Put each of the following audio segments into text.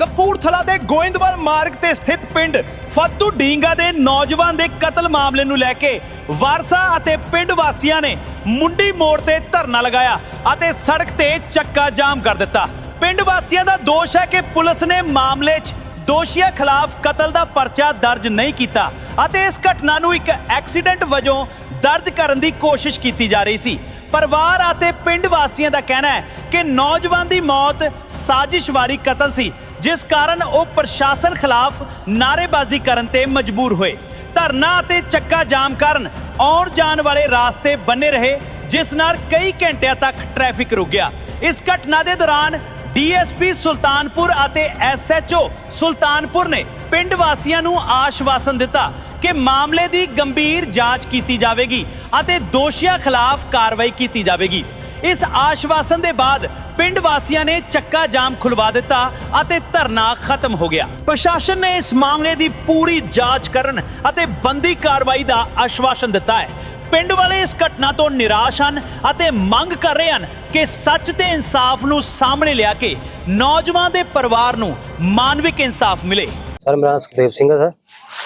ਕਪੂਰਥਲਾ ਦੇ ਗੋਇੰਦਵਾਲ ਮਾਰਗ ਤੇ ਸਥਿਤ ਪਿੰਡ ਫੱਤੂ ਡੀਂਗਾ ਦੇ ਨੌਜਵਾਨ ਦੇ ਕਤਲ ਮਾਮਲੇ ਨੂੰ ਲੈ ਕੇ ਵਾਰਸਾ ਅਤੇ ਪਿੰਡ ਵਾਸੀਆਂ ਨੇ ਮੁੰਡੀ ਮੋੜ ਤੇ ਧਰਨਾ ਲਗਾਇਆ ਅਤੇ ਸੜਕ ਤੇ ਚੱਕਾ ਜਾਮ ਕਰ ਦਿੱਤਾ। ਪਿੰਡ ਵਾਸੀਆਂ ਦਾ ਦੋਸ਼ ਹੈ ਕਿ ਪੁਲਿਸ ਨੇ ਮਾਮਲੇ 'ਚ ਦੋਸ਼ੀਆਂ ਖਿਲਾਫ ਕਤਲ ਦਾ ਪਰਚਾ ਦਰਜ ਨਹੀਂ ਕੀਤਾ ਅਤੇ ਇਸ ਘਟਨਾ ਨੂੰ ਇੱਕ ਐਕਸੀਡੈਂਟ ਵਜੋਂ ਦਰਜ ਕਰਨ ਦੀ ਕੋਸ਼ਿਸ਼ ਕੀਤੀ ਜਾ ਰਹੀ ਸੀ। ਪਰਿਵਾਰ ਅਤੇ ਪਿੰਡ ਵਾਸੀਆਂ ਦਾ ਕਹਿਣਾ ਹੈ ਕਿ ਨੌਜਵਾਨ ਦੀ ਮੌਤ ਸਾਜ਼ਿਸ਼ਵਾਰੀ ਕਤਲ ਸੀ ਜਿਸ ਕਾਰਨ ਉਹ ਪ੍ਰਸ਼ਾਸਨ ਖਿਲਾਫ ਨਾਅਰੇਬਾਜ਼ੀ ਕਰਨ ਤੇ ਮਜਬੂਰ ਹੋਏ। ਧਰਨਾ ਅਤੇ ਚੱਕਾ ਜਾਮ ਕਾਰਨ ਆਉਣ ਜਾਣ ਵਾਲੇ ਰਾਸਤੇ ਬੰਨੇ ਰਹੇ, ਜਿਸ ਨਾਲ ਕਈ ਘੰਟਿਆਂ ਤੱਕ ਟ੍ਰੈਫਿਕ ਰੁਕ ਗਿਆ। ਇਸ ਘਟਨਾ ਦੇ ਦੌਰਾਨ ਡੀਐਸਪੀ ਸੁਲਤਾਨਪੁਰ ਅਤੇ ਐਸਐਚਓ ਸੁਲਤਾਨਪੁਰ ਨੇ ਪਿੰਡ ਵਾਸੀਆਂ ਨੂੰ ਆਸ਼ਵਾਸਨ ਦਿੱਤਾ ਕਿ ਮਾਮਲੇ ਦੀ ਗੰਭੀਰ ਜਾਂਚ ਕੀਤੀ ਜਾਵੇਗੀ ਅਤੇ ਦੋਸ਼ੀਆਂ ਖਿਲਾਫ ਕਾਰਵਾਈ ਕੀਤੀ ਜਾਵੇਗੀ। ਇਸ ਆਸ਼ਵਾਸਨ ਦੇ ਬਾਅਦ ਪਿੰਡ ਵਾਸੀਆਂ ਨੇ ਚੱਕਾ ਜਾਮ ਖੁਲਵਾ ਦਿੱਤਾ ਅਤੇ ਧਰਨਾ ਖਤਮ ਹੋ ਗਿਆ। ਪ੍ਰਸ਼ਾਸਨ ਨੇ ਇਸ ਮਾਮਲੇ ਦੀ ਪੂਰੀ ਜਾਂਚ ਕਰਨ ਅਤੇ ਬੰਦੀ ਕਾਰਵਾਈ ਦਾ ਆਸ਼ਵਾਸਨ ਦਿੱਤਾ ਹੈ। ਪਿੰਡ ਵਾਲੇ ਇਸ ਘਟਨਾ ਤੋਂ ਨਿਰਾਸ਼ ਹਨ ਅਤੇ ਮੰਗ ਕਰ ਰਹੇ ਹਨ ਕਿ ਸੱਚ ਤੇ ਇਨਸਾਫ ਨੂੰ ਸਾਹਮਣੇ ਲਿਆ ਕੇ ਨੌਜਵਾਨ ਦੇ ਪਰਿਵਾਰ ਨੂੰ ਮਾਨਵਿਕ ਇਨਸਾਫ ਮਿਲੇ। ਸਰ ਮੇਰਾ ਨਾਮ ਸੁਖਦੇਵ ਸਿੰਘ ਹੈ ਸਰ।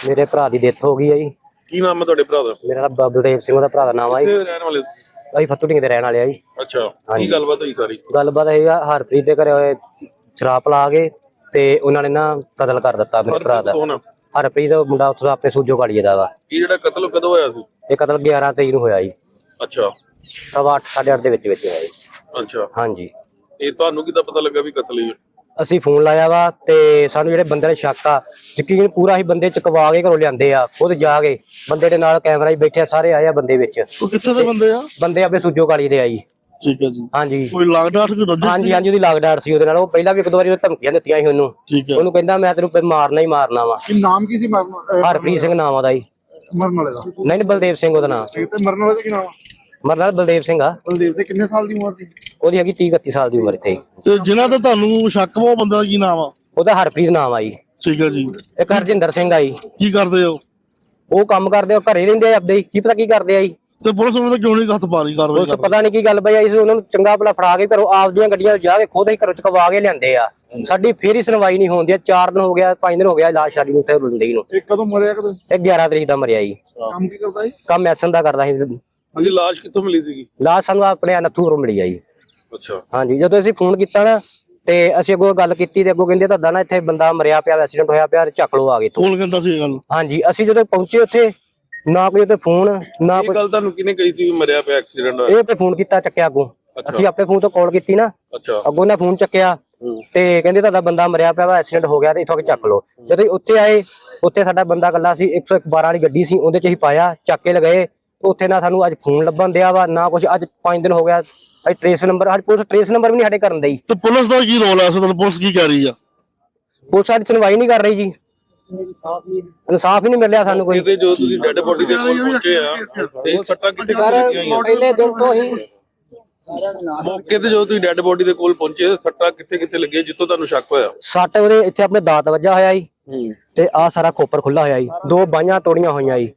ਮੇਰੇ ਭਰਾ ਦੀ ਡੈਥ ਹੋ ਗਈ ਹੈ ਜੀ। ਕੀ ਨਾਮ ਹੈ ਤੁਹਾਡੇ ਭਰਾ ਦਾ? ਮੇਰਾ ਨਾਮ ਬਬਲਦੇਵ ਸਿੰਘ ਉਹਦਾ ਭਰਾ ਦਾ ਨਾਮ ਆ ਜੀ। ਕਿੱਥੇ ਰਹਿਣ ਵਾਲੇ ਤੁਸੀਂ? ਅਸੀਂ ਫੱਤੂ ਢਿੰਗ ਦੇ ਰਹਿਣ ਵਾਲੇ ਆ ਜੀ। ਅੱਛਾ ਹਾਂਜੀ। ਕੀ ਗੱਲਬਾਤ ਹੋਈ ਸਾਰੀ? ਗੱਲਬਾਤ ਇਹ ਆ ਹਰਪ੍ਰੀਤ ਦੇ ਘਰੇ ਹੋਏ ਸ਼ਰਾਬ ਲਾ ਕੇ ਤੇ ਉਹਨਾਂ ਨੇ ਨਾ ਕਤਲ ਕਰ ਦਿੱਤਾ ਮੇਰੇ ਭਰਾ ਦਾ। ਕੌਣ ਆ? ਹਰਪ੍ਰੀਤ ਉਹ ਮੁੰਡਾ ਉੱਥੋਂ ਆਪਣੇ ਸੂਜੋ ਕਾਲੀਏ ਦਾ ਵਾ। ਇਹ ਜਿਹੜਾ ਕਤਲ ਕਦੋਂ ਹੋਇਆ ਸੀ? ਇਹ ਕਤਲ 11 ਤਰੀਕ ਨੂੰ ਹੋਇਆ ਜੀ। ਅੱਛਾ। ਸਵਾ 8 8:30 ਦੇ ਵਿੱਚ ਵਿੱਚ ਹੋਇਆ ਜੀ। ਅੱਛਾ। ਹਾਂਜੀ। ਇਹ ਤੁਹਾਨੂੰ ਕਿੱਦਾਂ ਪਤਾ ਲੱਗਾ ਵੀ ਕਤਲ ਹੀ ਹੈ ਅਸੀਂ ਫੋਨ ਲਾਇਆ ਵਾ ਤੇ ਸਾਨੂੰ ਜਿਹੜੇ ਬੰਦੇ ਨੇ ਸ਼ੱਕ ਆ ਯਕੀਨ ਪੂਰਾ ਹੀ ਬੰਦੇ ਚਕਵਾ ਕੇ ਘਰੋਂ ਲਿਆਂਦੇ ਆ ਖੁਦ ਜਾ ਕੇ ਬੰਦੇ ਦੇ ਨਾਲ ਕੈਮਰਾ 'ਚ ਬੈਠੇ ਆ, ਸਾਰੇ ਆਏ ਆ ਬੰਦੇ ਵਿੱਚ। ਉਹ ਕਿੱਥੇ ਦੇ ਬੰਦੇ ਆ? ਬੰਦੇ ਆਪਣੇ ਸੂਜੋ ਕਾਲੀ ਦੇ ਆ ਜੀ। ਠੀਕ ਹੈ ਜੀ। ਹਾਂਜੀ। ਕੋਈ ਲਾਗਡਾਟ ਕਿ ਰੰਜਿਸ਼ ਹਾਂਜੀ ਹਾਂਜੀ ਉਹਦੀ ਲਾਗਡਾਰ ਸੀ ਉਹਦੇ ਨਾਲ। ਉਹ ਪਹਿਲਾਂ ਵੀ ਇੱਕ ਦੋ ਵਾਰੀ ਉਹਨੇ ਧਮਕੀਆਂ ਦਿੱਤੀਆਂ ਸੀ ਉਹਨੂੰ। ਠੀਕ ਹੈ ਉਹਨੂੰ ਕਹਿੰਦਾ ਮੈਂ ਤੈਨੂੰ ਮਾਰਨਾ ਹੀ ਮਾਰਨਾ ਵਾ। ਕੀ ਨਾਮ ਕੀ ਸੀ? ਮਰਨ ਅਹ ਹਰਪ੍ਰੀਤ ਸਿੰਘ ਨਾਮ ਆਦਾ ਜੀ। ਮਰਨ ਵਾਲੇ ਦਾ। ਨਹੀਂ ਨਹੀਂ ਬਲਦੇਵ ਸਿੰਘ ਉਹਦਾ ਨਾਮ। ਤੇ ਮਰਨ ਵਾਲੇ ਦਾ ਕੀ ਨਾਮ ਆ? ਮਰਨਾ ਬਲਦੇਵ ਸਿੰਘ ਆ। ਬਲਦੇਵ ਸਿੰਘ ਕਿੰਨੇ ਸਾਲ ਦੀ ਉਮਰ ਸੀ ਉਹਦੀ ਹੈਗੀ 30 31 ਸਾਲ ਦੀ ਉਮਰ ਇੱਥੇ। ਤੇ ਜਿਨ੍ਹਾਂ ਤੇ ਤੁਹਾਨੂੰ ਸ਼ੱਕ ਵਾ ਉਹ ਬੰਦੇ ਦਾ ਕੀ ਨਾਮ ਆ? ਉਹਦਾ ਹਰਪ੍ਰੀਤ ਨਾਮ ਆ ਜੀ। ਠੀਕ ਹੈ ਜੀ। ਇੱਕ ਹਰਜਿੰਦਰ ਸਿੰਘ ਆ ਜੀ। ਕੀ ਕਰਦੇ ਹੋ? ਉਹ ਕੰਮ ਕਰਦੇ ਆ ਉਹ ਘਰੇ ਰਹਿੰਦੇ ਆ ਆਪਦੇ। ਕੀ ਪਤਾ ਕੀ ਕਰਦੇ ਆ ਜੀ। ਤੇ ਪੁਲਿਸ ਉਹਨਾਂ ਤੇ ਕਿਉਂ ਨਹੀਂ ਹੱਥ ਪਾ ਰਹੀ ਕਾਰਵਾਈ ਪਤਾ ਨਹੀਂ ਕੀ ਗੱਲ ਬਈ ਆਈ ਸੀ ਉਹਨਾਂ ਨੂੰ ਚੰਗਾ ਭਲਾ ਫੜਾ ਕੇ ਘਰੋਂ ਆਪਦੀਆਂ ਗੱਡੀਆਂ ਜਾ ਕੇ ਖੁਦ ਹੀ ਘਰੋਂ ਚਕਵਾ ਕੇ ਲਿਆਂਦੇ ਆ। ਸਾਡੀ ਫੇਰ ਹੀ ਸੁਣਵਾਈ ਨਹੀਂ ਹੁੰਦੀ ਆ। 4 ਦਿਨ ਹੋ ਗਿਆ 5 ਦਿਨ ਹੋ ਗਿਆ ਲਾਸ਼ ਸਾਡੀ ਨੂੰ ਉੱਥੇ ਰੁਲਦੀ ਨੂੰ। ਇਹ ਕਦੋਂ ਮਰਿਆ ਕਦੋਂ? ਇਹ 11 ਤਰੀਕ ਦਾ ਮਰਿਆ ਜੀ। ਕੰਮ ਕੀ ਕਰਦਾ ਸੀ ਕੰਮ ਐਸਨ ਦਾ ਕਰਦਾ ਸੀ। ਅਜੀ ਲਾਸ਼ ਕਿੱਥੋਂ ਮਿਲੀ ਸੀਗੀ? ਲਾਸ਼ ਸਾਨੂੰ ਆਪਣੇ ਨੱਥੂ ਮਿਲੀ ਆ ਜੀ। ਅੱਛਾ। ਹਾਂਜੀ ਜਦੋਂ ਅਸੀਂ ਫੋਨ ਕੀਤਾ ਨਾ ਤੇ ਅਸੀਂ ਅੱਗੋਂ ਗੱਲ ਕੀਤੀ ਤੇ ਅੱਗੋਂ ਕਹਿੰਦੇ ਤੁਹਾਡਾ ਨਾ ਇੱਥੇ ਬੰਦਾ ਮਰਿਆ ਪਿਆ ਐਕਸੀਡੈਂਟ ਹੋਇਆ ਪਿਆ ਚੱਕ ਲਓ ਆ ਗਏ ਕੋਲ ਕਹਿੰਦਾ ਸੀ ਇਹ ਗੱਲ? ਹਾਂਜੀ ਅਸੀਂ ਜਦੋਂ ਪਹੁੰਚੇ ਉੱਥੇ ਨਾ ਕੋਈ ਉੱਥੇ ਫੋਨ ਨਾ ਇਹ ਕੋਈ ਗੱਲ ਤੁਹਾਨੂੰ ਕਿਹਨੇ ਕਹੀ ਸੀ ਵੀ ਮਰਿਆ ਪਿਆ ਐਕਸੀਡੈਂਟ ਹੋਇਆ? ਇਹ ਤੇ ਫੋਨ ਕੀਤਾ ਚੱਕਿਆ ਅੱਗੋਂ। ਅਸੀਂ ਆਪਣੇ ਫੋਨ ਤੋਂ ਕਾਲ ਕੀਤੀ ਨਾ। ਅੱਛਾ। ਅੱਗੋਂ ਨੇ ਫੋਨ ਚੱਕਿਆ। ਤੇ ਕਹਿੰਦੇ ਤੁਹਾਡਾ ਬੰਦਾ ਮਰਿਆ ਪਿਆ ਵਾ ਐਕਸੀਡੈਂਟ ਹੋ ਗਿਆ ਤੇ ਇੱਥੋਂ ਆ ਕੇ ਚੱਕ ਲਓ। ਜਦੋਂ ਅਸੀਂ ਉੱਥੇ ਆਏ ਉੱਥੇ ਸਾਡਾ ਬੰਦਾ ਇਕੱਲਾ ਸੀ 112 ਵਾਲੀ ਗੱਡੀ ਸੀ ਉਹਦੇ ਚ ਅਸੀਂ ਪਾਇਆ ਚੱਕ ਕੇ ਲਗਾਏ। ਉੱਥੇ ਨਾ ਸਾਨੂੰ ਅੱਜ ਫੋਨ ਲੱਭਣ ਦਿਆ ਵਾ ਨਾ ਕੁਝ ਅੱਜ 5 ਦਿਨ ਹੋ ਗਿਆ ਅੱਜ ਟ੍ਰੇਸ ਨੰਬਰ ਸਾਡੀ ਪੁਲਿਸ ਟ੍ਰੇਸ ਨੰਬਰ ਵੀ ਨਹੀਂ ਸਾਡੇ ਕਰਨ ਦਈ। ਤੇ ਪੁਲਿਸ ਦਾ ਕੀ ਰੋਲ ਹੈ ਇਸ ਤੁਹਾਨੂੰ ਪੁਲਿਸ ਕੀ ਕਹਿ ਰਹੀ ਆ? ਪੁਲਿਸ ਸਾਡੀ ਸੁਣਵਾਈ ਨਹੀਂ ਕਰ ਰਹੀ ਜੀ। ਇਨਸਾਫ ਹੀ ਨਹੀਂ ਮਿਲਿਆ ਸਾਨੂੰ ਕੋਈ। ਇਹਦੇ ਜਦੋਂ ਤੁਸੀਂ ਡੈੱਡ ਬੋਡੀ ਦੇ ਕੋਲ ਪਹੁੰਚੇ ਆ ਤੇ ਸੱਟਾਂ ਕਿੱਥੇ ਕਿੱਥੇ ਲੱਗੀਆਂ ਪਹਿਲੇ ਦਿਨ ਤੋਂ ਹੀ ਮੌਕੇ ਤੇ ਜਦੋਂ ਤੁਸੀਂ ਡੈੱਡ ਬੋਡੀ ਦੇ ਕੋਲ ਪਹੁੰਚੇ ਸੱਟਾਂ ਕਿੱਥੇ ਕਿੱਥੇ ਲੱਗੀਆਂ ਜਿੱਥੋਂ ਤੁਹਾਨੂੰ ਸ਼ੱਕ ਹੋਇਆ? ਸੱਟ ਉਹਦੇ ਇੱਥੇ ਆਪਣੇ ਦਾਤ ਵੱਜਾ ਹੋਇਆ ਜੀ। ਤੇ ਆ ਸਾਰਾ ਖੋਪਰ ਖੁੱਲਾ ਹੋਇਆ ਜੀ। ਦੋ ਬਾਹਾਂ ਤੋੜੀਆਂ ਹੋਈਆਂ ਜੀ।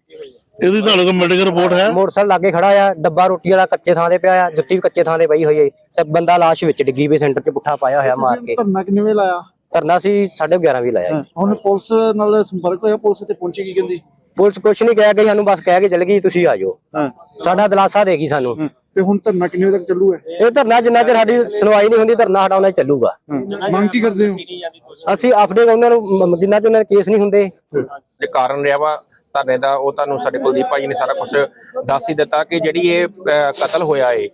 ਇਹਦੀ ਤੁਹਾਡੇ ਕੋਲ ਮੈਡੀਕਲ ਰਿਪੋਰਟ ਹੈ? ਮੋਟਰਸਾਈਕਲ ਲਾਗੇ ਖੜਾ ਆ ਡੱਬਾ ਰੋਟੀ ਵਾਲਾ ਕੱਚੇ ਥਾਂ ਤੇ ਪਿਆ ਆ ਜੁੱਤੀ ਵੀ ਕੱਚੇ ਥਾਂ ਤੇ ਪਈ ਹੋਈ ਹੈ ਤੇ ਬੰਦਾ ਲਾਸ਼ ਵਿੱਚ ਡਿੱਗੀ ਵੀ ਸੈਂਟਰ 'ਚ ਪੁੱਠਾ ਪਾਇਆ ਹੋਇਆ ਮਾਰ ਕੇ। ਧਰਨਾ ਕਿੰਨੇ ਵੇ ਲਾਇਆ? ਧਰਨਾ ਸੀ 11:30 ਵੀ ਲਾਇਆ ਜੀ। ਹੁਣ ਪੁਲਿਸ ਨਾਲ ਸੰਪਰਕ ਹੋਇਆ ਪੁਲਿਸ ਤੇ ਪਹੁੰਚੀ ਕੀ ਕਹਿੰਦੀ? ਪੁਲਿਸ ਕੁਛ ਨਹੀਂ ਕਹਿ ਗਈ ਸਾਨੂੰ ਬਸ ਕਹਿ ਕੇ ਚਲ ਗਈ ਤੁਸੀਂ ਆ ਜਾਓ। ਹਾਂ। ਸਾਡਾ ਦਿਲਾਸਾ ਦੇਗੀ ਸਾਨੂੰ। ਹਾਂ। ਤੇ ਹੁਣ ਧਰਨਾ ਕਿੰਨੇ ਵਜੇ ਤੱਕ ਚੱਲੂਗਾ? ਇਹ ਧਰਨਾ ਜਿੰਨਾ ਚਿਰ ਸਾਡੀ ਸੁਣਵਾਈ ਨਹੀਂ ਹੁੰਦੀ ਧਰਨਾ ਹਟਾਉਣਾ ਹੀ ਚੱਲੂਗਾ। ਹਾਂ। ਮੰਗ ਕੀ ਕਰਦੇ ਹੋ? ਅਸੀਂ ਆਪਣੇ ਉਹਨਾਂ ਨੂੰ ਜਿੰਨਾ ਚਿਰ ਉਹਨਾਂ ਦੇ ਕੇਸ ਨਹੀਂ ਹੁੰਦੇ। ਜੇ ਕਾਰਨ ਰਿਹਾ ਵਾ ਧਰਨੇ ਦਾ, ਉਹ ਤੁਹਾਨੂੰ ਸਾਡੇ ਕੁਲਦੀਪ ਭਾਈ ਨੇ ਸਾਰਾ ਕੁਝ ਦੱਸ ਹੀ ਦਿੱਤਾ ਕਿ ਜਿਹੜੀ ਇਹ ਕਤਲ ਹੋਇਆ ਏ,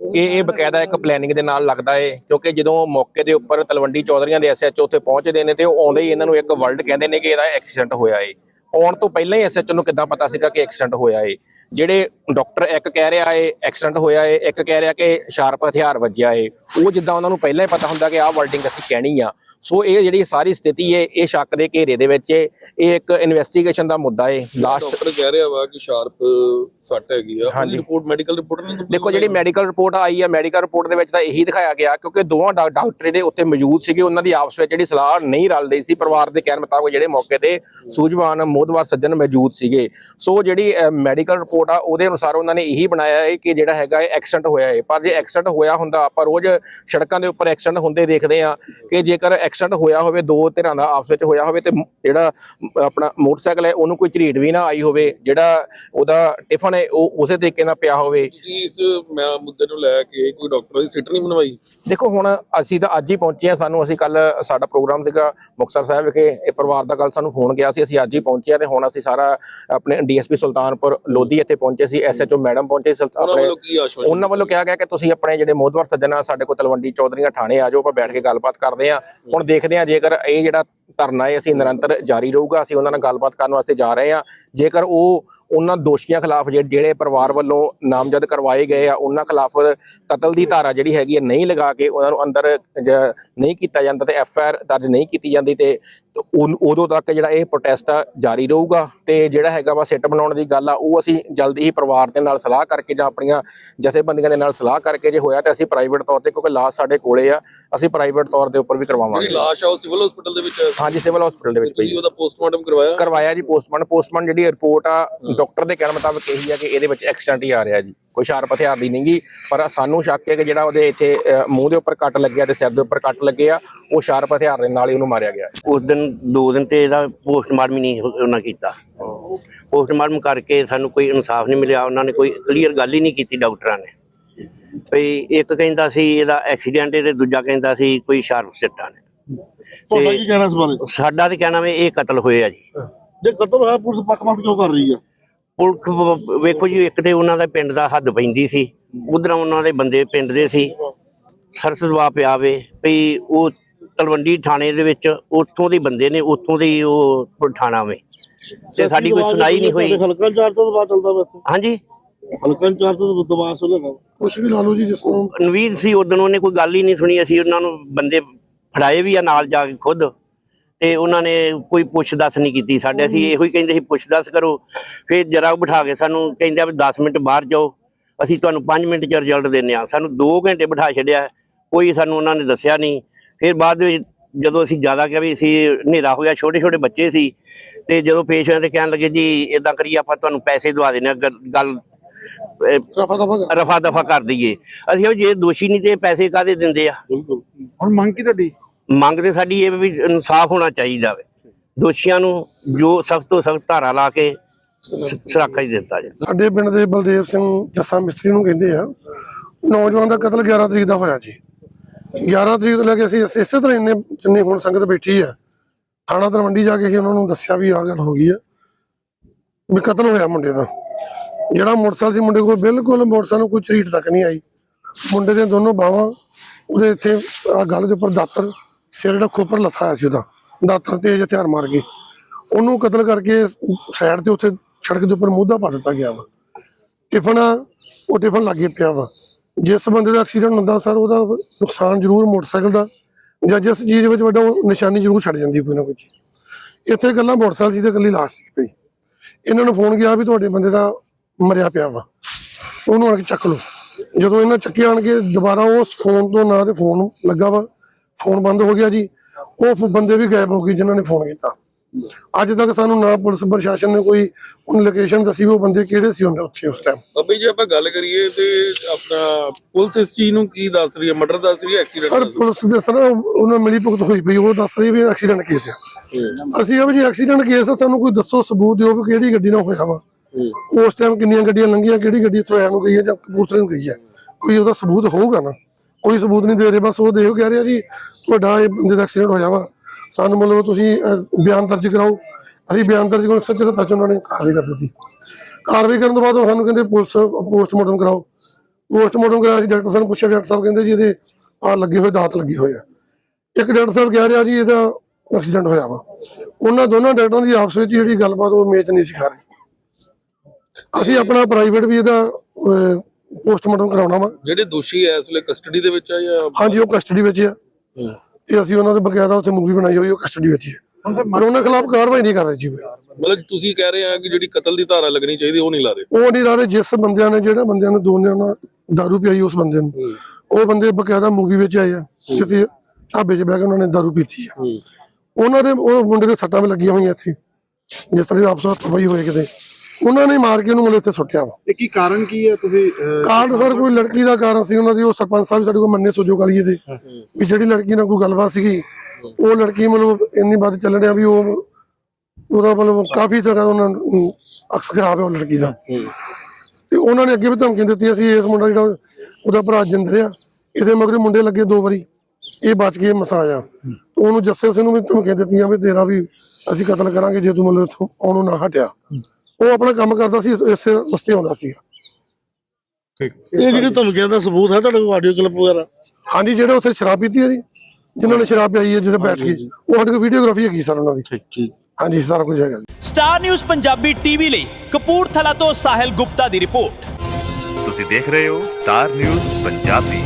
ਕਿ ਇਹ ਬਕਾਇਦਾ ਇੱਕ ਪਲੈਨਿੰਗ ਦੇ ਨਾਲ ਲੱਗਦਾ ਏ, ਕਿਉਂਕਿ ਜਦੋਂ ਮੌਕੇ ਦੇ ਉੱਪਰ ਤਲਵੰਡੀ ਚੌਧਰੀਆਂ ਦੇ ਐਸਐਚਓ ਉੱਥੇ ਪਹੁੰਚਦੇ ਨੇ ਤੇ ਉਹ ਆਉਂਦੇ ਹੀ ਇਹਨਾਂ ਨੂੰ ਇੱਕ ਵਰਲਡ ਕਹਿੰਦੇ ਨੇ ਕਿ ਇਹਦਾ ਐਕਸੀਡੈਂਟ ਹੋਇਆ ਏ। ਆਉਣ ਤੋਂ ਪਹਿਲਾਂ ਹੀ ਐਸਐਚਓ ਨੂੰ ਕਿੱਦਾਂ ਪਤਾ ਸੀਗਾ ਕਿ ਐਕਸੀਡੈਂਟ ਹੋਇਆ ਏ? ਜਿਹੜੇ ਡਾਕਟਰ ਇੱਕ ਕਹਿ ਰਿਹਾ ਏ ਐਕਸੀਡੈਂਟ ਹੋਇਆ ਏ ਇੱਕ ਕਹਿ ਰਿਹਾ ਕਿ ਸ਼ਾਰਪ ਹਥਿਆਰ ਵੱਜਿਆ ਏ ਉਹ ਜਿੱਦਾਂ ਉਹਨਾਂ ਨੂੰ ਪਹਿਲਾਂ ਹੀ ਪਤਾ ਹੁੰਦਾ ਕਿ ਆਹ ਵਰਡਿੰਗ ਅਸੀਂ ਕਹਿਣੀ ਆ। ਸੋ ਇਹ ਜਿਹੜੀ ਸਾਰੀ ਸਥਿਤੀ ਏ ਇਹ ਸ਼ੱਕ ਦੇ ਘੇਰੇ ਦੇ ਵਿੱਚ ਏ ਇਹ ਇੱਕ ਇਨਵੈਸਟੀਗੇਸ਼ਨ ਦਾ ਮੁੱਦਾ ਏ ਲਾਸਟ ਡਾਕਟਰ ਕਹਿ ਰਿਹਾ ਵਾ ਕਿ ਸ਼ਾਰਪ ਸੱਟ ਹੈਗੀ ਆ ਉਹਦੀ ਹਾਂਜੀ। ਰਿਪੋਰਟ ਮੈਡੀਕਲ ਰਿਪੋਰਟ ਨਹੀਂ ਦੇਖੋ ਜਿਹੜੀ ਮੈਡੀਕਲ ਰਿਪੋਰਟ ਆਈ ਹੈ ਮੈਡੀਕਲ ਰਿਪੋਰਟ ਦੇ ਵਿੱਚ ਤਾਂ ਇਹੀ ਦਿਖਾਇਆ ਗਿਆ ਕਿਉਂਕਿ ਦੋਵਾਂ ਡਾਕਟਰ ਜਿਹੜੇ ਉੱਥੇ ਮੌਜੂਦ ਸੀਗੇ ਉਹਨਾਂ ਦੀ ਆਪਸ ਵਿੱਚ ਜਿਹੜੀ ਸਲਾਹ ਨਹੀਂ ਰਲ ਰਹੀ ਸੀ ਪਰਿਵਾਰ ਦੇ ਕਹਿਣ ਮੁਤਾਬਕ ਜਿਹੜੇ ਮੌਕੇ ਤੇ ਸੂਝਵਾਨ ਮੋਦਵਾਰ ਸੱਜਣ ਮੌਜੂਦ ਸੀਗੇ। ਸੋ ਜਿਹੜੀ ਮੈਡੀਕਲ ਰਿਪੋਰਟ ਆ ਉਹਦੇ ਅਨੁਸਾਰ ਉਹਨਾਂ ਨੇ ਇਹੀ ਬਣਾਇਆ ਹੈ ਕਿ ਜਿਹੜਾ ਹੈਗਾ ਐਕਸੀਡੈਂਟ ਹੋਇਆ ਹੈ। ਪਰ ਜੇ ਐਕਸੀਡੈਂਟ ਹੋਇਆ ਹੁੰਦਾ ਆਪਾਂ ਰੋਜ਼ ਸੜਕਾਂ ਦੇ ਉੱਪਰ ਐਕਸੀਡੈਂਟ ਹੁੰਦੇ ਦੇਖਦੇ ਆ ਕਿ ਜੇਕਰ ਐਕਸੀਡੈਂਟ ਹੋਇਆ ਹੋਵੇ ਦੋ ਧਿਰਾਂ ਦਾ ਆਪਸ ਵਿੱਚ ਹੋਇਆ ਹੋਵੇ ਤੇ ਜਿਹੜਾ ਆਪਣਾ ਮੋਟਰਸਾਈਕਲ ਹੈ ਉਹਨੂੰ ਕੋਈ ਝਰੀਟ ਵੀ ਨਾ ਆਈ ਹੋਵੇ ਜਿਹੜਾ ਉਹਦਾ ਟਿਫਨ ਹੈ ਉਹ ਉਸੇ ਤਰੀਕੇ ਨਾਲ ਪਿਆ ਹੋਵੇ। ਤੁਸੀਂ ਇਸ ਮੈਂ ਮੁੱਦੇ ਨੂੰ ਲੈ ਕੇ ਕੋਈ ਡਾਕਟਰ ਦੀ ਸਿੱਟ ਨਹੀਂ ਬਣਵਾਈ? ਦੇਖੋ ਹੁਣ ਅਸੀਂ ਤਾਂ ਅੱਜ ਹੀ ਪਹੁੰਚੇ ਆ ਸਾਨੂੰ ਅਸੀਂ ਕੱਲ ਸਾਡਾ ਪ੍ਰੋਗਰਾਮ ਸੀਗਾ ਮੁਕਤਸਰ ਸਾਹਿਬ ਵਿਖੇ। ਇਹ ਪਰਿਵਾਰ ਦਾ ਕੱਲ ਸਾਨੂੰ ਫੋਨ ਗਿਆ ਸੀ ਅਸੀਂ ਅੱਜ ਹੀ ਪਹੁੰਚੇ ਆ ਤੇ ਹੁਣ ਅਸੀਂ ਸਾਰਾ ਆਪਣੇ ਡੀਐਸਪੀ ਸੁਲਤਾਨਪੁਰ ਲੋਧੀ ਇੱਥੇ ਪਹੁੰਚੇ ਸੀ ਐਸਐਚਓ ਮੈਡਮ ਪਹੁੰਚੇ ਸੀ ਉਹਨਾਂ ਆਪਣੇ ਉਹਨਾਂ ਵੱਲੋਂ ਕਿਹਾ ਗਿਆ ਕਿ ਤੁਸੀਂ ਆਪਣੇ ਜਿਹੜੇ ਮੋਹਦਵਰ ਸੱਜਣ ਸਾਡੇ ਕੋਲ ਤਲਵੰਡੀ ਚੌਧਰੀਆਂ ਥਾਣੇ ਆ ਜਾਓ ਆਪਾਂ ਬੈਠ ਕੇ ਗੱਲਬਾਤ ਕਰਦੇ ਆ। ਹੁਣ ਦੇਖਦੇ ਆ ਜੇਕਰ ਇਹ ਜਿਹੜਾ ਧਰਨਾ ਹੈ ਅਸੀਂ ਨਿਰੰਤਰ ਜਾਰੀ ਰਹੂਗਾ ਅਸੀਂ ਉਹਨਾਂ ਨਾਲ ਗੱਲਬਾਤ ਕਰਨ ਵਾਸਤੇ ਜਾ ਰਹੇ ਆ। ਜੇਕਰ ਉਹ ਉਹਨਾਂ ਦੋਸ਼ੀਆਂ ਖਿਲਾਫ ਜਿਹ- ਜਿਹੜੇ ਪਰਿਵਾਰ ਵੱਲੋਂ ਨਾਮਜ਼ਦ ਕਰਵਾਏ ਗਏ ਆ ਉਹਨਾਂ ਖਿਲਾਫ ਕਤਲ ਦੀ ਧਾਰਾ ਜਿਹੜੀ ਹੈਗੀ ਹੈ ਨਹੀਂ ਲਗਾ ਕੇ ਉਹਨਾਂ ਨੂੰ ਅੰਦਰ ਨਹੀਂ ਕੀਤਾ ਜਾਂਦਾ ਤੇ ਐਫ ਆਰ ਦਰਜ ਨਹੀਂ ਕੀਤੀ ਜਾਂਦੀ ਤੇ ਉਦੋਂ ਤੱਕ ਜਿਹੜਾ ਇਹ ਪ੍ਰੋਟੈਸਟ ਜਾਰੀ ਰਹੂਗਾ ਤੇ ਜਿਹੜਾ ਹੈਗਾ ਵਾ ਸਿੱਟ ਬਣਾਉਣ ਦੀ ਗੱਲ ਆ ਉਹ ਅਸੀਂ ਜਲਦੀ ਹੀ ਪਰਿਵਾਰ ਦੇ ਨਾਲ ਸਲਾਹ ਕਰਕੇ ਜਾਂ ਆਪਣੀਆਂ ਜਥੇਬੰਦੀਆਂ ਦੇ ਨਾਲ ਸਲਾਹ ਕਰਕੇ ਜੇ ਹੋਇਆ ਤੇ ਅਸੀਂ ਪ੍ਰਾਈਵੇਟ ਤੌਰ ਤੇ ਕਿਉਂਕਿ ਲਾਸ਼ ਸਾਡੇ ਕੋਲੇ ਆ ਅਸੀਂ ਪ੍ਰਾਈਵੇਟ ਤੌਰ ਦੇ ਉੱਪਰ ਵੀ ਜਿਹੜੀ ਕਰਵਾਵਾਂਗੇ ਲਾਸ਼ ਆ ਉਹ ਸਿਵਲ ਹਸਪੀਟਲ ਦੇ ਵਿੱਚ ਹਾਂਜੀ ਸਿਵਲ ਹਸਪੀਟਲ ਦੇ ਵਿੱਚ ਪਈ। ਉਹਦਾ ਪੋਸਟਮਾਰਟਮ ਕਰਵਾਇਆ? ਕਰਵਾਇਆ ਜੀ ਪੋਸਟਮਾਰਟਮ ਪੋਸਟਮਾਰਟਮ ਜਿਹੜੀ ਰਿਪੋਰਟ ਆ ਡਾਕਟਰ ਦੇ ਕਹਿਣ ਮੁਤਾਬਕ ਇਹੀ ਆ ਕਿ ਇਹਦੇ ਵਿੱਚ ਐਕਸੀਡੈਂਟ ਹੀ ਆ ਰਿਹਾ ਜੀ। ਕੋਈ ਸ਼ਾਰਪ ਹਥਿਆਰ ਦੀ ਨਹੀਂਗੀ ਪਰ ਸਾਨੂੰ ਸ਼ੱਕ ਹੈ ਕਿ ਜਿਹੜਾ ਉਹਦੇ ਇੱਥੇ ਮੂੰਹ ਦੇ ਉੱਪਰ ਕੱਟ ਲੱਗਿਆ ਤੇ ਸਿਰ ਦੇ ਉੱਪਰ ਕੱਟ ਲੱਗੇ ਆ ਉਹ ਸ਼ਾਰਪ ਹਥਿਆਰ ਦੇ ਨਾਲ ਹੀ ਉਹਨੂੰ ਮਾਰਿਆ ਗਿਆ। ਉਸ ਦਿਨ ਦੋ ਦਿਨ ਤੇ ਇਹਦਾ ਪੋਸਟਮਾਰਟਮ ਹੀ ਨਹੀਂ ਉਹਨਾਂ ਕੀਤਾ। ਪੋਸਟਮਾਰਟਮ ਕਰਕੇ ਸਾਨੂੰ ਕੋਈ ਇਨਸਾਫ ਨਹੀਂ ਮਿਲਿਆ ਉਹਨਾਂ ਨੇ ਕੋਈ ਕਲੀਅਰ ਗੱਲ ਹੀ ਨਹੀਂ ਕੀਤੀ ਡਾਕਟਰਾਂ ਨੇ। ਭਈ ਇੱਕ ਕਹਿੰਦਾ ਸੀ ਇਹਦਾ ਐਕਸੀਡੈਂਟ ਹੈ ਤੇ ਦੂਜਾ ਕਹਿੰਦਾ ਸੀ ਕੋਈ ਸ਼ਾਰਪ ਸੱਟਾਂ ਨੇ। ਤੁਹਾਡਾ ਕੀ ਕਹਿਣਾ ਇਸ ਬਾਰੇ? ਸਾਡਾ ਤੇ ਕਹਿਣਾ ਵੀ ਇਹ ਕਤਲ ਹੋਇਆ ਜੀ। ਜੇ ਕਤਲ ਹੋਇਆ ਪੁਲਿਸ ਪੱਖ-ਪੱਖ ਕਿਉਂ ਕਰ ਰਹੀ ਆ ਪੁਲਖ ਵੇਖੋ ਜੀ ਇੱਕ ਤੇ ਉਹਨਾਂ ਦਾ ਪਿੰਡ ਦਾ ਹੱਦ ਪੈਂਦੀ ਸੀ। ਉਧਰ ਉਹਨਾਂ ਦੇ ਬੰਦੇ ਪਿੰਡ ਦੇ ਸੀ। ਸਰਸ ਦਵਾ ਪਿਆ ਵੇ ਭਈ ਉਹ ਤਲਵੰਡੀ ਥਾਣੇ ਦੇ ਵਿੱਚ ਉੱਥੋਂ ਦੇ ਬੰਦੇ ਨੇ ਉੱਥੋਂ ਦੇ ਉਹ ਥਾਣਾ ਵੇ। ਤੇ ਸਾਡੀ ਕੋਈ ਸੁਣਾਈ ਨਹੀਂ ਹੋਈ। ਹਲਕਾ ਚਾਰ ਤੋਂ ਦਬਾਅ ਚੱਲਦਾ ਇੱਥੇ। ਹਾਂਜੀ। ਹਲਕਾ ਚਾਰ ਤੋਂ ਦਬਾਅ ਸੋ ਲਗਾ ਕੁਛ ਵੀ ਲਾ ਲਓ ਜੀ ਜਿਸ ਨੂੰ ਨਵੀਰ ਸੀ ਉਦੋਂ ਉਹਨੇ ਕੋਈ ਗੱਲ ਹੀ ਨਹੀਂ ਸੁਣੀ। ਅਸੀਂ ਉਹਨਾਂ ਨੂੰ ਬੰਦੇ ਫੜਾਏ ਵੀ ਆ ਨਾਲ ਜਾ ਕੇ ਖੁਦ। ਤੇ ਉਹਨਾਂ ਨੇ ਕੋਈ ਪੁੱਛ ਦੱਸ ਨਹੀਂ ਕੀਤੀ ਸਾਡੇ। ਅਸੀਂ ਇਹੋ ਹੀ ਕਹਿੰਦੇ ਸੀ ਪੁੱਛ ਦੱਸ ਕਰੋ। ਫਿਰ ਜਰਾ ਬਿਠਾ ਕੇ ਸਾਨੂੰ ਕਹਿੰਦੇ ਆ ਵੀ 10 ਮਿੰਟ ਬਾਹਰ ਜਾਓ। ਅਸੀਂ ਤੁਹਾਨੂੰ 5 ਮਿੰਟ ਚ ਰਿਜ਼ਲਟ ਦਿੰਨੇ ਆ ਸਾਨੂੰ 2 ਘੰਟੇ ਬਿਠਾ ਛੱਡਿਆ। ਕੋਈ ਸਾਨੂੰ ਉਹਨਾਂ ਨੇ ਦੱਸਿਆ ਨਹੀਂ। ਫਿਰ ਬਾਅਦ ਵਿੱਚ ਜਦੋਂ ਅਸੀਂ ਜ਼ਿਆਦਾ ਕਿਹਾ ਵੀ ਅਸੀਂ ਹਨੇਰਾ ਹੋ ਗਿਆ ਛੋਟੇ ਛੋਟੇ ਬੱਚੇ ਸੀ ਤੇ ਜਦੋਂ ਪੇਸ਼ ਹੋਏ ਤੇ ਕਹਿਣ ਲੱਗੇ ਜੀ ਇਦਾਂ ਕਰੀਏ ਆਪਾਂ ਤੁਹਾਨੂੰ ਪੈਸੇ ਦਵਾ ਦੇਣੇ ਆ ਗੱਲ- ਰਫਾ ਦਫਾ ਰਫਾ ਦਫਾ ਕਰ ਦਈਏ। ਅਸੀਂ ਵੀ ਜੇ ਦੋਸ਼ੀ ਨਹੀਂ ਤੇ ਪੈਸੇ ਕਾਦੇ ਦਿੰਦੇ ਆ? ਹੁਣ ਮੰਗ ਕੀ ਤੁਹਾਡੀ? ਮੰਗ ਤੇ ਸਾਡੀ ਇਹ ਵੀ ਇਨਸਾਫ ਹੋਣਾ ਚਾਹੀਦਾ ਵੇ। ਦੋਸ਼ੀਆਂ ਨੂੰ ਜੋ ਸਖਤ ਤੋਂ ਸਖਤ ਧਾਰਾ ਲਾ ਕੇ ਸੁਰੱਖਿਆ ਦਿੱਤਾ ਜਾਵੇ। ਸਾਡੇ ਪਿੰਡ ਦੇ ਬਲਦੇਵ ਸਿੰਘ ਜੱਸਾ ਮਿਸਤਰੀ ਨੂੰ ਕਹਿੰਦੇ ਆ, ਨੌਜਵਾਨ ਦਾ ਕਤਲ 11 ਤਰੀਕ ਦਾ ਹੋਇਆ ਜੀ। 11 ਤਰੀਕ ਤੋਂ ਲੈ ਕੇ ਅਸੀਂ ਇਸੇ ਤਰ੍ਹਾਂ ਇੰਨੇ, ਜਿੰਨੀ ਹੁਣ ਸੰਗਤ ਬੈਠੀ ਆ, ਥਾਣਾ ਤਰਵੰਡੀ ਜਾ ਕੇ ਅਸੀਂ ਉਹਨਾਂ ਨੂੰ ਦੱਸਿਆ ਵੀ ਆਹ ਗੱਲ ਹੋ ਗਈ ਆ, ਵੀ ਕਤਲ ਹੋਇਆ ਮੁੰਡੇ ਦਾ। ਜਿਹੜਾ ਮੋਟਰਸਾਈਕਲ ਸੀ ਮੁੰਡੇ ਕੋਲ ਬਿਲਕੁਲ ਮੋਟਰਸਾਈਕਲ ਨੂੰ ਕੋਈ ਚਰੀਟ ਤੱਕ ਨਹੀਂ ਆਈ। ਮੁੰਡੇ ਦੇ ਦੋਨੋਂ ਬਾਹਾਂ ਉਹਦੇ ਇੱਥੇ ਆ ਗੱਲ ਦੇ ਉੱਪਰ ਦਾਤਰ ਸਿਰ ਜਿਹੜਾ ਖੋਪਰ ਲੱਥਾ ਹੋਇਆ ਸੀ ਉਹਦਾ। ਦਾਤਰ ਤੇਜ਼ ਹਥਿਆਰ ਮਾਰ ਕੇ ਉਹਨੂੰ ਕਤਲ ਕਰਕੇ ਸਾਈਡ ਤੇ ਉੱਥੇ ਸੜਕ ਦੇ ਉੱਪਰ ਮੋਢਾ ਪਾ ਦਿੱਤਾ ਗਿਆ ਵਾ। ਟਿਫਨ, ਉਹ ਟਿਫਨ ਲੱਗੇ ਪਿਆ ਵਾ। ਜਿਸ ਬੰਦੇ ਦਾ ਐਕਸੀਡੈਂਟ ਹੁੰਦਾ ਸਰ, ਉਹਦਾ ਨੁਕਸਾਨ ਜ਼ਰੂਰ ਮੋਟਰਸਾਈਕਲ ਦਾ ਜਾਂ ਜਿਸ ਚੀਜ਼ ਵਿੱਚ ਵੱਡਾ ਉਹ ਨਿਸ਼ਾਨੀ ਜ਼ਰੂਰ ਛੱਡ ਜਾਂਦੀ ਕੋਈ ਨਾ ਕੋਈ ਇੱਥੇ ਗੱਲਾਂ ਮੋਟਰਸਾਈਕਲ ਸੀ ਤੇ ਇਕੱਲੀ ਲਾਸ਼ ਸੀ ਪਈ। ਇਹਨਾਂ ਨੂੰ ਫੋਨ ਗਿਆ ਵੀ ਤੁਹਾਡੇ ਬੰਦੇ ਦਾ ਮਰਿਆ ਪਿਆ ਵਾ। ਉਹਨੂੰ ਆਣ ਕੇ ਚੱਕ ਲਓ। ਜਦੋਂ ਇਹਨਾਂ ਚੱਕੇ ਆਣ ਕੇ ਦੁਬਾਰਾ ਉਸ ਫੋਨ ਤੋਂ ਨਾ ਤੇ ਫੋਨ ਲੱਗਾ ਵਾ। ਫੋਨ ਬੰਦ ਹੋ ਗਿਆ ਜੀ। ਉਹ ਬੰਦੇ ਵੀ ਗਾਇਬ ਹੋ ਗਏ ਜਿਨ੍ਹਾਂ ਨੇ ਫੋਨ ਕੀਤਾ। ਅੱਜ ਤੱਕ ਸਾਨੂੰ ਨਾ ਪੁਲਿਸ ਪ੍ਰਸ਼ਾਸਨ ਨੇ ਕੋਈ ਉਹ ਲੋਕੇਸ਼ਨ ਦੱਸੀ ਵੀ ਉਹ ਬੰਦੇ ਕਿਹੜੇ ਸੀ ਹੁੰਦੇ ਉੱਥੇ ਉਸ ਟਾਈਮ ਅੱਬੀ ਜੇ ਆਪਾਂ ਗੱਲ ਕਰੀਏ ਤੇ ਆਪਣਾ ਪੁਲਿਸ ਇਸ ਚੀਜ਼ ਨੂੰ ਕੀ ਦੱਸ ਰਹੀ ਹੈ? ਮਰਡਰ ਦੱਸ ਰਹੀ ਹੈ? ਸਰ ਐਕਸੀਡੈਂਟ ਪੁਲਿਸ ਦੇ ਸਰ ਉਹਨਾਂ ਮਿਲੀ ਭੁਗਤ ਹੋਈ ਪਈ ਉਹ ਦੱਸ ਰਹੀ ਵੀ ਐਕਸੀਡੈਂਟ ਕੇਸ ਆ। ਅਸੀਂ ਵੀ ਜੀ ਐਕਸੀਡੈਂਟ ਕੇਸ ਆ ਸਾਨੂੰ ਕੋਈ ਦੱਸੋ ਸਬੂਤ ਦਿਓ ਵੀ ਕਿਹੜੀ ਗੱਡੀ ਨਾਲ ਹੋਇਆ ਵਾ। ਉਸ ਟਾਈਮ ਕਿੰਨੀਆਂ ਗੱਡੀਆਂ ਲੰਘੀਆਂ ਕਿਹੜੀ ਗੱਡੀ ਇੱਥੋਂ ਐਨ ਨੂੰ ਗਈ ਹੈ ਜਾਂ ਕਪੂਰਥਲੇ ਨੂੰ ਗਈ ਹੈ। ਕੋਈ ਉਹਦਾ ਸਬੂਤ ਹੋਊਗਾ ਨਾ। ਕੋਈ ਸਬੂਤ ਨਹੀਂ ਦੇ ਰਹੇ, ਬਸ ਉਹ ਦੇਖੋ, ਕਹਿ ਰਿਹਾ ਜੀ, ਤੁਹਾਡਾ ਇਹ ਬੰਦੇ ਦਾ ਐਕਸੀਡੈਂਟ ਹੋਇਆ ਵਾ। ਸਾਨੂੰ ਮਤਲਬ ਤੁਸੀਂ ਬਿਆਨ ਦਰਜ ਕਰਾਓ। ਅਸੀਂ ਬਿਆਨ ਦਰਜ ਕਰਾਉਣ ਸੱਚੇ ਤਾਂ ਉਹਨਾਂ ਨੇ ਕਾਰਵਾਈ ਕਰ ਦਿੱਤੀ। ਕਾਰਵਾਈ ਕਰਨ ਤੋਂ ਬਾਅਦ ਉਹ ਸਾਨੂੰ ਕਹਿੰਦੇ, ਪੁਲਿਸ, ਪੋਸਟਮਾਰਟਮ ਕਰਾਓ। ਪੋਸਟਮਾਰਟਮ ਕਰਾਇਆ ਸੀ, ਡਾਕਟਰ ਸਾਹਿਬ ਨੂੰ ਪੁੱਛਿਆ, ਡਾਕਟਰ ਸਾਹਿਬ ਕਹਿੰਦੇ ਜੀ, ਇਹਦੇ ਆ ਲੱਗੇ ਹੋਏ, ਦਾਤ ਲੱਗੇ ਹੋਏ ਆ। ਇੱਕ ਡਾਕਟਰ ਸਾਹਿਬ ਕਹਿ ਰਿਹਾ ਜੀ, ਇਹਦਾ ਐਕਸੀਡੈਂਟ ਹੋਇਆ ਵਾ। ਉਹਨਾਂ ਦੋਨਾਂ ਡਾਕਟਰਾਂ ਦੀ ਆਪਸ ਵਿੱਚ ਜਿਹੜੀ ਗੱਲਬਾਤ, ਉਹ ਮੇਚ ਨਹੀਂ ਸਿਖਾ ਰਹੀ। ਅਸੀਂ ਆਪਣਾ ਪ੍ਰਾਈਵੇਟ ਵੀ ਇਹਦਾ ਪੋਸਟਮਾਰਟਮ ਕਰਾਉਣਾ ਵਾ। ਜਿਹੜੇ ਦੋਸ਼ੀ ਐ ਇਸ ਵੇਲੇ ਕਸਟਡੀ ਦੇ ਵਿੱਚ ਆ ਜਾਂ ਹਾਂਜੀ ਉਹ ਕਸਟਡੀ ਵਿੱਚ ਆ। ਤੇ ਅਸੀਂ ਉਹਨਾਂ ਦੇ ਬਕਾਇਦਾ ਉੱਥੇ ਮੂਵੀ ਬਣਾਈ ਹੋਈ ਉਹ ਕਸਟਡੀ ਵਿੱਚ ਹੀ ਹੈ ਪਰ ਉਹਨਾਂ ਖਿਲਾਫ ਕਾਰਵਾਈ ਨਹੀਂ ਕਰ ਰਹੇ ਜੀ। ਮਤਲਬ ਤੁਸੀਂ ਕਹਿ ਰਹੇ ਆ ਕਿ ਜਿਹੜੀ ਕਤਲ ਦੀ ਧਾਰਾ ਲੱਗਣੀ ਚਾਹੀਦੀ ਉਹ ਨਹੀਂ ਲਾ ਰਹੇ। ਉਹ ਨਹੀਂ ਰਹੇ ਜਿਸ ਬੰਦਿਆਂ ਨੇ ਜਿਹੜਾ ਬੰਦਿਆਂ ਨੂੰ ਦੋਨਿਆਂ ਨਾਲ ਦਾਰੂ ਪਿਆਈ ਉਸ ਬੰਦੇ ਨੂੰ। ਉਹ ਬੰਦੇ ਬਕਾਇਦਾ ਮੂਵੀ ਵਿੱਚ ਆਏ ਆ ਜਿੱਥੇ ਢਾਬੇ 'ਚ ਬਹਿ ਕੇ ਉਹਨਾਂ ਨੇ ਦਾਰੂ ਪੀਤੀ ਆ। ਉਹਨਾਂ ਦੇ ਉਹ ਮੁੰਡੇ ਦੇ ਸੱਟਾਂ ਵੀ ਲੱਗੀਆਂ ਹੋਈਆਂ ਇੱਥੇ। ਜਿਸ ਤਰ੍ਹਾਂ ਆਪਸ ਵਿੱਚ ਤਬਾਈ ਹੋਏ ਕਿਤੇ। ਉਹਨਾਂ ਨੇ ਮਾਰ ਕੇ ਉਹਨੂੰ ਮਤਲਬ ਇੱਥੇ ਸੁੱਟਿਆ ਵਾ। ਇਹ ਕੀ ਕਾਰਨ ਕੀ ਹੈ ਤੁਸੀਂ ਅਹ, ਕਾਰਨ ਸਰ ਕੋਈ ਲੜਕੀ ਦਾ ਕਾਰਨ ਸੀ ਉਹਨਾਂ ਦੀ ਉਹ ਸਰਪੰਚ ਸਾਹਿਬ ਸਾਡੇ ਕੋਲ ਮੰਨੇ ਸੋਜੋ ਕਾਲੀਏ ਦੇ। ਵੀ ਜਿਹੜੀ ਲੜਕੀ ਨਾਲ ਕੋਈ ਗੱਲਬਾਤ ਸੀਗੀ ਉਹ ਲੜਕੀ ਮਤਲਬ ਇੰਨੀ ਵੱਧ ਚੱਲਣ ਡਿਆ ਵੀ ਉਹ ਉਹਦਾ ਮਤਲਬ ਕਾਫੀ ਤਰ੍ਹਾਂ ਉਹਨਾਂ ਨੂੰ ਅਕਸ ਖਰਾਬ ਹੈ ਉਹ ਲੜਕੀ ਦਾ। ਤੇ ਉਹਨਾਂ ਨੇ ਅੱਗੇ ਵੀ ਧਮਕੀਆਂ ਦਿੱਤੀਆਂ ਸੀ ਇਸ ਮੁੰਡਾ ਜਿਹੜਾ ਉਹਦਾ ਭਰਾ ਜਿੰਦਰ ਆ ਇਹਦੇ ਮਗਰ ਮੁੰਡੇ ਲੱਗੇ ਦੋ ਵਾਰੀ। ਇਹ ਬਚ ਕੇ ਮਸਾ ਆ ਉਹਨੂੰ ਜੱਸੇ ਸਿੰਘ ਨੂੰ ਵੀ ਧਮਕੀਆਂ ਦਿੱਤੀਆਂ ਵੀ ਤੇਰਾ ਵੀ ਅਸੀਂ ਕਤਲ ਕਰਾਂਗੇ ਜੇ ਤੂੰ ਮਤਲਬ ਇੱਥੋਂ ਆਉਣੋਂ ਨਾ ਹਟਿਆ। ਉਹ ਆਪਣਾ ਕੰਮ ਕਰਦਾ ਸੀ ਇਸੇ ਰਸਤੇ ਆਉਂਦਾ ਸੀ ਇਹ ਜਿਹੜੀ ਧਮਕੀਆਂ ਦਾ ਸਬੂਤ ਹੈ ਤੁਹਾਡੇ ਕੋਲ ਆਡੀਓ ਕਲਿੱਪ ਵਗੈਰਾ? ਹਾਂਜੀ ਜਿਹੜੇ ਉੱਥੇ ਸ਼ਰਾਬ ਪੀਤੀ ਹੈ ਜੀ ਜਿਨ੍ਹਾਂ ਨੇ ਸ਼ਰਾਬ ਪੀਈ ਹੈ ਜਿੱਥੇ ਬੈਠ ਕੇ। ਉਹ ਸਾਡੇ ਕੋਲ ਵੀਡੀਓਗ੍ਰਾਫੀ ਹੈਗੀ ਸਰ ਉਹਨਾਂ ਦੀ। ਠੀਕ ਠੀਕ। ਹਾਂਜੀ ਸਾਰਾ ਕੁਝ ਹੈਗਾ ਜੀ। ਸਟਾਰ ਨਿਊਜ਼ ਪੰਜਾਬੀ ਟੀਵੀ ਲਈ ਕਪੂਰਥਲਾ ਤੋਂ ਸਾਹਿਲ ਗੁਪਤਾ ਦੀ ਰਿਪੋਰਟ। ਤੁਸੀਂ ਦੇਖ ਰਹੇ ਹੋ ਸਟਾਰ ਨਿਊਜ਼ ਪੰਜਾਬੀ।